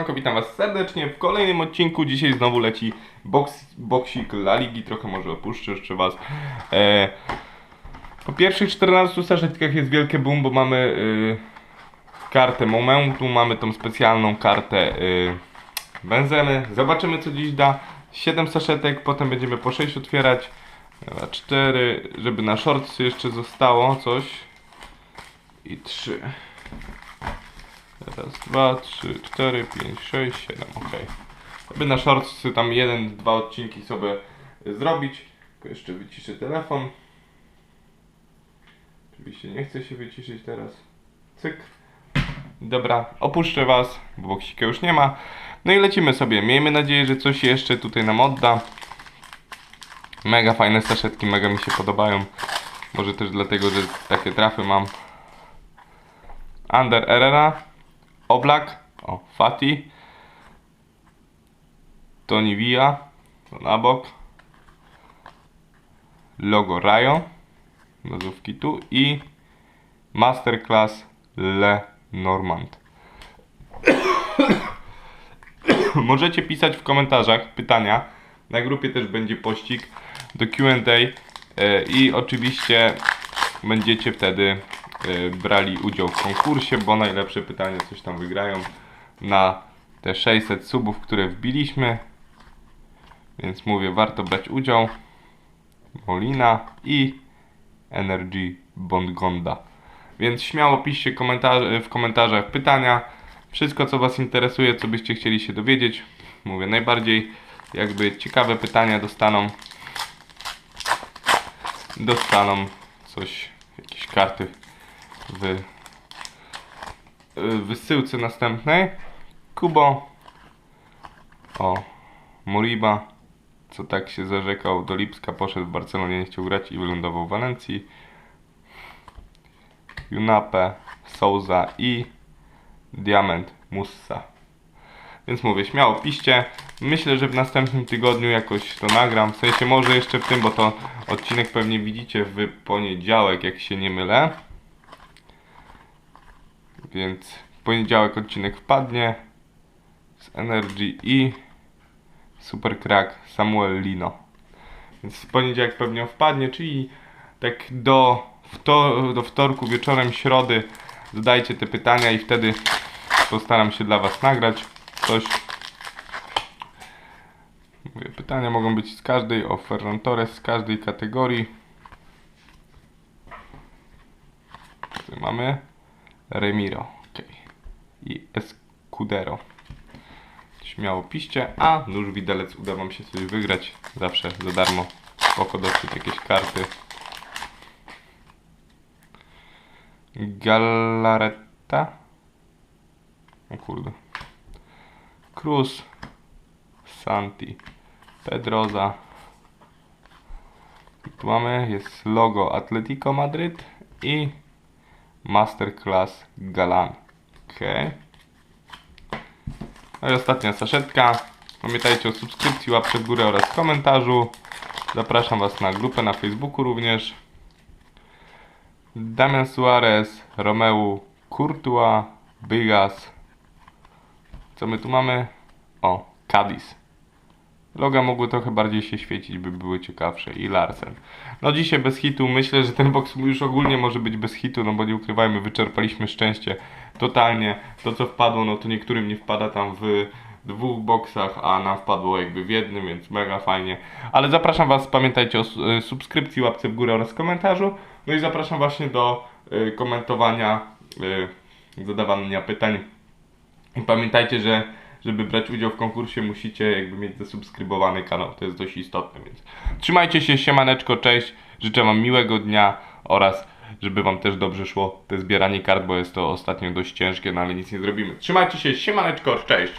Siemanko, Witam Was serdecznie w kolejnym odcinku. Dzisiaj znowu leci boks, boksik La Ligi. Trochę może opuszczę jeszcze Was. E, po pierwszych 14 saszetkach jest wielkie boom, bo mamy y, kartę momentu, mamy tą specjalną kartę y, benzeny. Zobaczymy co dziś da. 7 saszetek, potem będziemy po 6 otwierać. 4, żeby na shortsy jeszcze zostało coś. I 3. Raz, dwa, trzy, cztery, pięć, sześć, siedem, okej. Aby na shortsy tam jeden, dwa odcinki sobie zrobić. Tylko jeszcze wyciszę telefon. Oczywiście nie chcę się wyciszyć teraz. Cyk. Dobra, opuszczę Was, bo boksika już nie ma. No i lecimy sobie. Miejmy nadzieję, że coś jeszcze tutaj nam odda. Mega fajne saszetki, mega mi się podobają. Może też dlatego, że takie trafy mam. Under Herrera. Oblak, o, Fati, Tony Villa, to na bok, logo Rayo, nazówki tu i Masterclass Le Normand. Możecie pisać w komentarzach pytania, na grupie też będzie pościg do Q&A e, i oczywiście będziecie wtedy brali udział w konkursie, bo najlepsze pytania coś tam wygrają na te 600 subów, które wbiliśmy. Więc mówię, warto brać udział. Molina i Energy Bondgonda. Więc śmiało piszcie komentarze, w komentarzach pytania. Wszystko, co Was interesuje, co byście chcieli się dowiedzieć. Mówię, najbardziej jakby ciekawe pytania dostaną dostaną coś, jakieś karty w w wysyłce następnej. Kubo. O, Moriba, co tak się zarzekał do Lipska, poszedł w Barcelonie, nie chciał grać i wylądował w Walencji. Junape, Souza i Diament Mussa. Więc mówię, śmiało piszcie. Myślę, że w następnym tygodniu jakoś to nagram. W sensie może jeszcze w tym, bo to odcinek pewnie widzicie w poniedziałek, jak się nie mylę. Więc w poniedziałek odcinek wpadnie z Energy i Super Crack Samuel Lino. Więc w poniedziałek pewnie wpadnie, czyli tak do, wtor do wtorku wieczorem środy zadajcie te pytania i wtedy postaram się dla Was nagrać coś. Mówię, pytania mogą być z każdej, o Ferran Torres, z każdej kategorii. Tu mamy Remiro ok. i Escudero. Śmiało piście, a nóż widelec uda Wam się coś wygrać. Zawsze za darmo. Spoko dosyć jakieś karty. Galaretta. O kurde. Cruz. Santi. Pedroza. I tu mamy, jest logo Atletico Madryt i Masterclass Galan. Ok. No i ostatnia saszetka. Pamiętajcie o subskrypcji, łapce w górę oraz komentarzu. Zapraszam Was na grupę na Facebooku również. Damian Suarez, Romeu Courtois, Bigas. Co my tu mamy? O, Cadiz. Loga mogły trochę bardziej się świecić, by były ciekawsze. I Larsen. No dzisiaj bez hitu. Myślę, że ten box już ogólnie może być bez hitu, no bo nie ukrywajmy, wyczerpaliśmy szczęście totalnie. To co wpadło, no to niektórym nie wpada tam w dwóch boksach, a nam wpadło jakby w jednym, więc mega fajnie. Ale zapraszam Was, pamiętajcie o y, subskrypcji, łapce w górę oraz komentarzu. No i zapraszam właśnie do y, komentowania, y, zadawania pytań. I pamiętajcie, że żeby brać udział w konkursie musicie jakby mieć zasubskrybowany kanał, to jest dość istotne, więc trzymajcie się, siemaneczko, cześć, życzę Wam miłego dnia oraz żeby Wam też dobrze szło te zbieranie kart, bo jest to ostatnio dość ciężkie, no ale nic nie zrobimy. Trzymajcie się, siemaneczko, cześć!